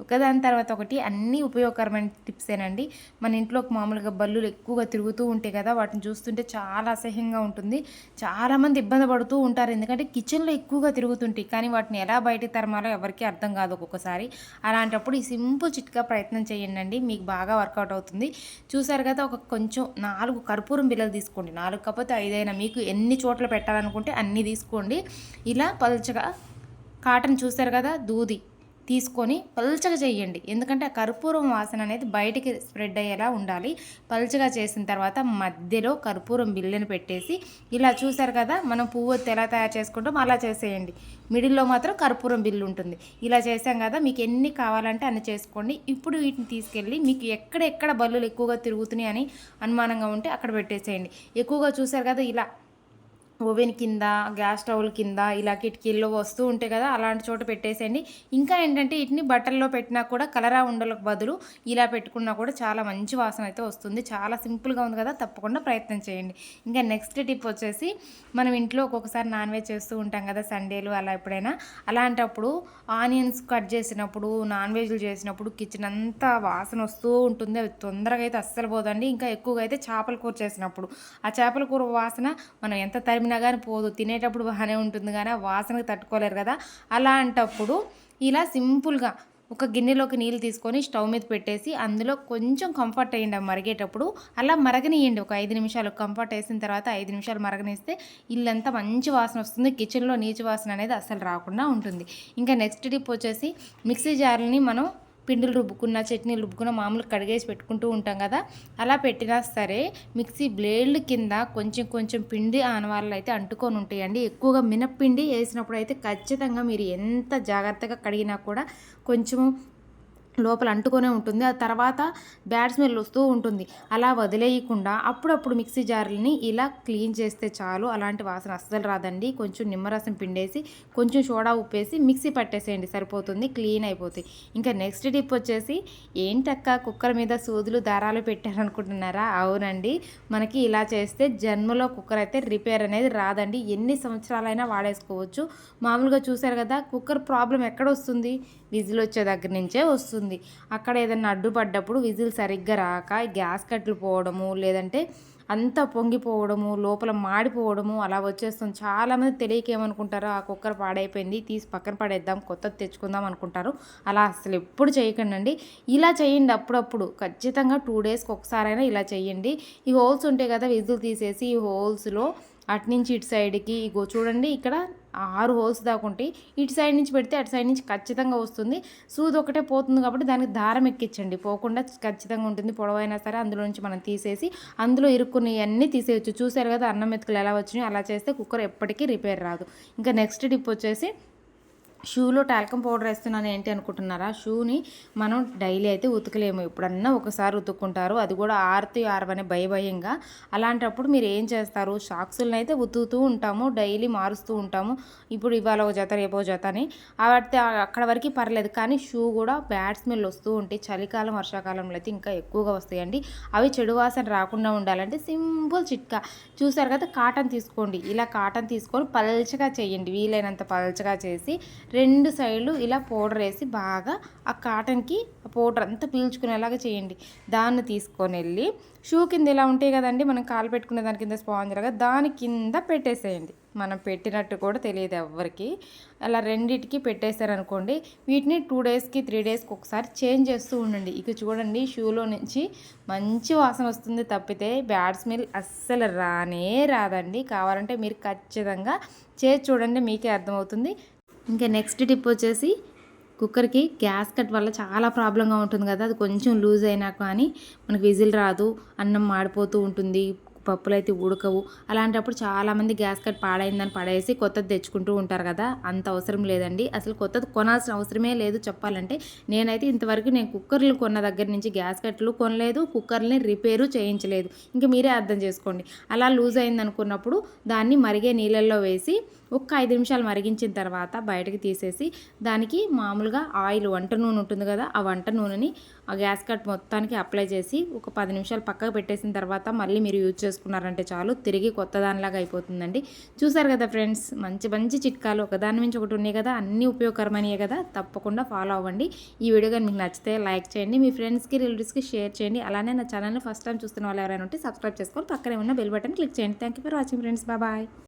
ఒకదాని తర్వాత ఒకటి అన్ని ఉపయోగకరమైన టిప్సేనండి మన ఇంట్లో మామూలుగా బల్లులు ఎక్కువగా తిరుగుతూ ఉంటాయి కదా వాటిని చూస్తుంటే చాలా అసహ్యంగా ఉంటుంది. చాలామంది ఇబ్బంది పడుతూ ఉంటారు. ఎందుకంటే కిచెన్లో ఎక్కువగా తిరుగుతుంటాయి కానీ వాటిని ఎలా బయట తరమాలో ఎవరికీ అర్థం కాదు ఒక్కొక్కసారి. అలాంటప్పుడు ఈ సింపుల్ చిట్కా ప్రయత్నం చేయండి మీకు బాగా వర్కౌట్ అవుతుంది. చూసారు కదా ఒక కొంచెం నాలుగు కర్పూరం బిల్లలు తీసుకోండి. నాలుగు కాకపోతే ఐదైనా. మీకు ఎన్ని చోట్ల పెట్టాలనుకుంటే అన్నీ తీసుకోండి. ఇలా పలుచగా కాటన్ చూసారు కదా దూది. తీసుకొని పల్చగా చేయండి. ఎందుకంటే ఆ కర్పూరం వాసన అనేది బయటికి స్ప్రెడ్ అయ్యేలా ఉండాలి. పల్చగా చేసిన తర్వాత మధ్యలో కర్పూరం బిల్లుని పెట్టేసి ఇలా చూసారు కదా మనం పువ్వు ఎలా తయారు చేసుకుంటాం అలా చేసేయండి. మిడిల్లో మాత్రం కర్పూరం బిల్లు ఉంటుంది. ఇలా చేసాం కదా మీకు ఎన్ని కావాలంటే అన్ని చేసుకోండి. ఇప్పుడు వీటిని తీసుకెళ్ళి మీకు ఎక్కడెక్కడ బల్లులు ఎక్కువగా తిరుగుతున్నాయి అని అనుమానంగా ఉంటే అక్కడ పెట్టేసేయండి. ఎక్కువగా చూసారు కదా ఇలా ఓవెన్ కింద గ్యాస్ స్టవ్ల కింద ఇలా కిటికీల్లో వస్తూ ఉంటాయి కదా అలాంటి చోట పెట్టేసేయండి. ఇంకా ఏంటంటే వీటిని బట్టల్లో పెట్టినా కూడా కలరా ఉండలకు బదులు ఇలా పెట్టుకున్నా కూడా చాలా మంచి వాసన అయితే వస్తుంది. చాలా సింపుల్గా ఉంది కదా తప్పకుండా ప్రయత్నం చేయండి. ఇంకా నెక్స్ట్ టిప్ వచ్చేసి మనం ఇంట్లో ఒక్కొక్కసారి నాన్ వెజ్ చేస్తూ ఉంటాం కదా సండేలు అలా ఎప్పుడైనా. అలాంటప్పుడు ఆనియన్స్ కట్ చేసినప్పుడు నాన్ వెజ్లు చేసినప్పుడు కిచెన్ అంతా వాసన వస్తూ ఉంటుంది. అది తొందరగా అయితే అస్సలు పోదండి. ఇంకా ఎక్కువగా అయితే చేపల కూర చేసినప్పుడు. ఆ చేపల కూర వాసన మనం ఎంత తరిమి తిన్నా కానీ పోదు. తినేటప్పుడు బాగానే ఉంటుంది కానీ ఆ వాసనకు తట్టుకోలేరు కదా. అలాంటప్పుడు ఇలా సింపుల్గా ఒక గిన్నెలోకి నీళ్ళు తీసుకొని స్టవ్ మీద పెట్టేసి అందులో కొంచెం కంఫర్ట్ అయ్యండి మరిగేటప్పుడు. అలా మరగనియండి ఒక ఐదు నిమిషాలు కంఫర్ట్ వేసిన తర్వాత ఐదు నిమిషాలు మరగనిస్తే ఇల్లంతా మంచి వాసన వస్తుంది. కిచెన్లో నీచు వాసన అనేది అసలు రాకుండా ఉంటుంది. ఇంకా నెక్స్ట్ టిప్ వచ్చేసి మిక్సీ జార్ని మనం పిండిలు రుబ్బుకున్న చట్నీలు రుబ్బుకున్న మామూలు కడిగేసి పెట్టుకుంటూ ఉంటాం కదా. అలా పెట్టినా సరే మిక్సీ బ్లేడ్ల కింద కొంచెం కొంచెం పిండి ఆనవాళ్ళు అయితే అంటుకొని ఉంటాయండి. ఎక్కువగా మినప్పిండి వేసినప్పుడు అయితే ఖచ్చితంగా మీరు ఎంత జాగ్రత్తగా కడిగినా కూడా కొంచెం లోపల అంటుకొనే ఉంటుంది. ఆ తర్వాత బ్యాడ్ స్మెల్ వస్తూ ఉంటుంది. అలా వదిలేయకుండా అప్పుడప్పుడు మిక్సీ జార్లని ఇలా క్లీన్ చేస్తే చాలు. అలాంటి వాసన అస్సలు రాదండి. కొంచెం నిమ్మరసం పిండేసి కొంచెం సోడా ఉప్పేసి మిక్సీ పట్టేసేయండి. సరిపోతుంది క్లీన్ అయిపోతాయి ఇంకా నెక్స్ట్ టిప్ వచ్చేసి ఏంటక్క కుక్కర్ మీద సూదులు దారాలు పెట్టారనుకుంటున్నారా? అవునండి. మనకి ఇలా చేస్తే జన్మలో కుక్కర్ అయితే రిపేర్ అనేది రాదండి. ఎన్ని సంవత్సరాలైనా వాడేసుకోవచ్చు. మామూలుగా చూసారు కదా కుక్కర్ ప్రాబ్లం ఎక్కడ వస్తుంది? విజిల్ వచ్చే దగ్గర నుంచే వస్తుంది. అక్కడ ఏదైనా అడ్డుపడ్డప్పుడు విజిల్ సరిగ్గా రాక గ్యాస్ కట్లు పోవడము లేదంటే అంతా పొంగిపోవడము లోపల మాడిపోవడము అలా వచ్చేస్తుంది. చాలామంది తెలియక ఏమనుకుంటారో ఆ కుక్కర్ పాడైపోయింది తీసి పక్కన పడేద్దాం కొత్తది తెచ్చుకుందాం అనుకుంటారు. అలా అసలు ఎప్పుడు చేయకండి ఇలా చేయండి అప్పుడప్పుడు. ఖచ్చితంగా టూ డేస్కి ఒకసారైనా ఇలా చేయండి. ఈ హోల్స్ ఉంటాయి కదా విజిల్ తీసేసి ఈ హోల్స్లో అటు నుంచి ఇటు సైడ్కి ఇగో చూడండి ఇక్కడ ఆరు హోల్స్ దాకా ఉంటాయి. ఇటు సైడ్ నుంచి పెడితే అటు సైడ్ నుంచి ఖచ్చితంగా వస్తుంది. సూది ఒకటే పోతుంది కాబట్టి దానికి దారం ఎక్కించండి. పోకుండా ఖచ్చితంగా ఉంటుంది. పొడవైనా సరే అందులో నుంచి మనం తీసేసి అందులో ఇరుక్కున్నవన్నీ తీసేయచ్చు. చూసారు కదా అన్నం మెతుకులు ఎలా వచ్చినాయి అలా చేస్తే కుక్కర్ ఎప్పటికీ రిపేర్ రాదు. ఇంకా నెక్స్ట్ టిప్ వచ్చేసి షూలో టాల్కమ్ పౌడర్ వేస్తున్నాను ఏంటి అనుకుంటున్నారా? షూని మనం డైలీ అయితే ఉతకలేము. ఎప్పుడన్నా ఒకసారి ఉతుక్కుంటారు. అది కూడా ఆరుతూ ఆరవనే భయభయంగా. అలాంటప్పుడు మీరు ఏం చేస్తారు? సాక్సులను అయితే ఉతుకుతూ ఉంటాము. డైలీ మారుస్తూ ఉంటాము. ఇప్పుడు ఇవాళ ఒక జత రేపో జత అని. అయితే అక్కడ వరకు పర్లేదు. కానీ షూ కూడా బ్యాడ్ స్మెల్ వస్తూ ఉంటాయి చలికాలం వర్షాకాలంలో అయితే ఇంకా ఎక్కువగా వస్తాయండి. అవి చెడు వాసన రాకుండా ఉండాలంటే సింపుల్ చిట్కా. చూసారు కదా? కాటన్ తీసుకోండి. ఇలా కాటన్ తీసుకొని పల్చగా చేయండి. వీలైనంత పల్చగా చేసి రెండు సైడ్లు ఇలా పౌడర్ వేసి బాగా ఆ కాటన్కి పౌడర్ అంతా పీల్చుకునేలాగా చేయండి. దాన్ని తీసుకొని వెళ్ళి షూ కింద ఇలా ఉంటాయి కదండి మనం కాలు పెట్టుకునే దాని కింద స్పాంజ్ లాగా దాని కింద పెట్టేసేయండి. మనం పెట్టినట్టు కూడా తెలియదు ఎవరికి అలా రెండింటికి పెట్టేశారనుకోండి వీటిని టూ డేస్కి త్రీ డేస్కి ఒకసారి చేంజ్ చేస్తూ ఉండండి. ఇక చూడండి షూలో నుంచి మంచి వాసన వస్తుంది తప్పితే బ్యాడ్ స్మెల్ అస్సలు రానే రాదండి. కావాలంటే మీరు ఖచ్చితంగా చేసి చూడండి మీకే అర్థమవుతుంది. ఇంకా నెక్స్ట్ టిప్ వచ్చేసి కుక్కర్కి గ్యాస్ కట్ వల్ల చాలా ప్రాబ్లంగా ఉంటుంది కదా అది కొంచెం లూజ్ అయినా కానీ మనకు విజిల్ రాదు అన్నం మాడిపోతూ ఉంటుంది పప్పులు అయితే ఉడకవు. అలాంటప్పుడు చాలామంది గ్యాస్ కట్ పాడైందని పడేసి కొత్తది తెచ్చుకుంటూ ఉంటారు కదా అంత అవసరం లేదండి. అసలు కొత్తది కొనాల్సిన అవసరమే లేదు చెప్పాలంటే. నేనైతే ఇంతవరకు నేను కుక్కర్లు కొన్న దగ్గర నుంచి గ్యాస్ కట్లు కొనలేదు కుక్కర్ని రిపేరు చేయించలేదు. ఇంకా మీరే అర్థం చేసుకోండి. అలా లూజ్ అయింది అనుకున్నప్పుడు దాన్ని మరిగే నీళ్ళల్లో వేసి ఒక్క ఐదు నిమిషాలు మరిగించిన తర్వాత బయటకు తీసేసి దానికి మామూలుగా ఆయిల్ వంట నూనె ఉంటుంది కదా ఆ వంట నూనెని ఆ గ్యాస్ కట్ మొత్తానికి అప్లై చేసి ఒక పది నిమిషాలు పక్కకు పెట్టేసిన తర్వాత మళ్ళీ మీరు యూజ్ చేసుకున్నారంటే చాలు తిరిగి కొత్త దానిలాగా అయిపోతుందండి. చూసారు కదా ఫ్రెండ్స్ మంచి మంచి చిట్కాలు ఒకదాని నుంచి ఒకటి ఉన్నాయి కదా అన్నీ ఉపయోగకరమైనవి కదా తప్పకుండా ఫాలో అవ్వండి. ఈ వీడియో కానీ మీకు నచ్చితే లైక్ చేయండి మీ ఫ్రెండ్స్కి రిలేటివ్స్కి షేర్ చేయండి. అలానే నా ఛానల్ని ఫస్ట్ టైం చూస్తున్న వాళ్ళు ఎవరైనా ఉంటే సబ్స్క్రైబ్ చేసుకొని పక్కనే ఉన్న బెల్ బటన్ క్లిక్ చేయండి. Thank you for watching friends. Bye.